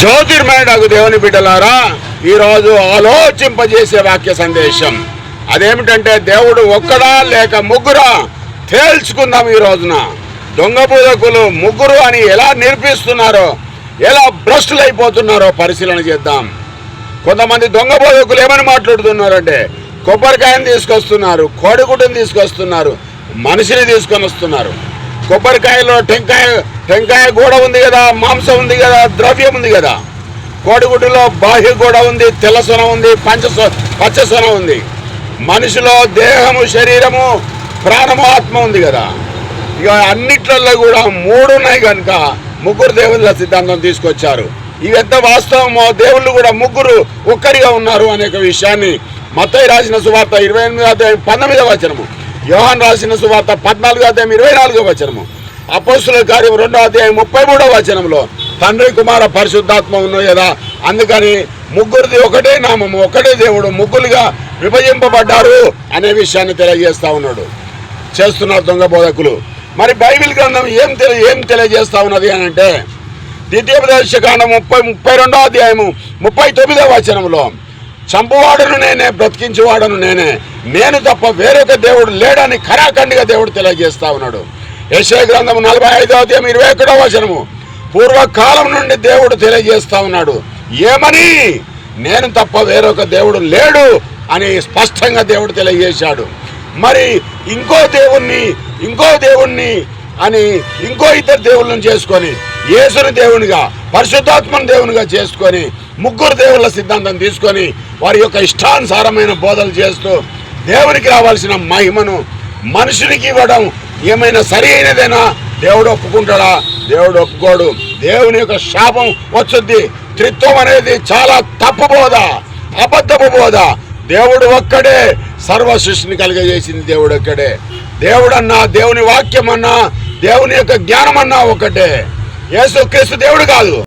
జ్యోతిర్మయుడకు దేవుని బిడ్డలారా ఈరోజు ఆలోచింపజేసే వాక్య సందేశం. అదేమిటంటే దేవుడు ఒక్కడా లేక ముగ్గురా తేల్చుకుందాం ఈ రోజున. దొంగ పూజకులు ముగ్గురు అని ఎలా నిర్పిస్తున్నారో ఎలా భ్రష్టులైపోతున్నారో పరిశీలన చేద్దాం. కొంతమంది దొంగ బోధకులు ఏమని మాట్లాడుతున్నారంటే కొబ్బరికాయని తీసుకొస్తున్నారు కోడిగుడ్డుని తీసుకొస్తున్నారు మనిషిని తీసుకొని వస్తున్నారు కొబ్బరికాయలో టెంకాయ టెంకాయ గోడ ఉంది కదా మాంసం ఉంది కదా ద్రవ్యం ఉంది కదా. కోడిగుడ్డులో బాహ్య గోడ ఉంది తెల్లసొన ఉంది పంచ సొ- ఉంది. మనిషిలో దేహము శరీరము ప్రాణము ఆత్మ ఉంది కదా. ఇక అన్నిట్లలో కూడా మూడు ఉన్నాయి కనుక ముగ్గురు దేవుళ్ళ సిద్ధాంతం తీసుకొచ్చారు. ఇవి వాస్తవమో దేవుళ్ళు కూడా ముగ్గురు ఒక్కరిగా ఉన్నారు అనే విషయాన్ని మత్తయి రాసిన సువార్త ఇరవై ఎనిమిది పంతొమ్మిదవ వచనము. యోహాన్ రాసిన సువార్త పద్నాలుగు అధ్యాయం ఇరవై నాలుగో వచనము. అపోస్తుల కార్యం రెండో అధ్యాయం ముప్పై మూడో వచనంలో తండ్రి కుమార పరిశుద్ధాత్మ ఉన్నది కదా? అందుకని ముగ్గురిది ఒకటే నామము ఒకటే దేవుడు ముగ్గురుగా విభజింపబడ్డారు అనే విషయాన్ని తెలియజేస్తా ఉన్నాడు. చేస్తున్నారు దొంగ బోధకులు. మరి బైబిల్ గ్రంథం ఏం తెలి ఏం తెలియజేస్తా ఉన్నది అని అంటే ద్వితీయోపదేశకాండం ముప్పై ముప్పై రెండో అధ్యాయము ముప్పై తొమ్మిదో వచనంలో చంపువాడును నేనే బ్రతికించేవాడను నేనే. నేను తప్ప వేరొక దేవుడు లేడని ఖరాఖండిగా దేవుడు తెలియజేస్తా ఉన్నాడు. యశయ గ్రంథము నలభై ఐదో అధ్యాయం ఇరవై ఒకటో వచనము. పూర్వకాలం నుండి దేవుడు తెలియజేస్తా ఉన్నాడు. ఏమని? నేను తప్ప వేరొక దేవుడు లేడు అని స్పష్టంగా దేవుడు తెలియజేశాడు. మరి ఇంకో దేవుణ్ణి ఇంకో దేవుణ్ణి అని ఇంకో ఇద్దరు దేవుళ్ళని చేసుకొని యేసుని దేవునిగా పరిశుద్ధాత్మని దేవునిగా చేసుకొని ముగ్గురు దేవుళ్ళ సిద్ధాంతం తీసుకొని వారి యొక్క ఇష్టానుసారమైన బోధలు చేస్తూ దేవునికి రావాల్సిన మహిమను మనుషునికి ఇవ్వడం ఏమైనా సరి అయినదేనా? దేవుడు ఒప్పుకుంటాడా? దేవుడు ఒప్పుకోడు. దేవుని యొక్క శాపం వచ్చుద్ది. త్రిత్వం అనేది చాలా తప్పు బోధ అబద్ధపు బోధ. దేవుడు ఒక్కడే సర్వ సృష్టిని కలిగజేసింది దేవుడు ఒక్కడే. దేవుడన్నా దేవుని వాక్యం అన్నా దేవుని యొక్క జ్ఞానం అన్నా ఒకటే. యేసు క్రీస్తు దేవుడు కాదు.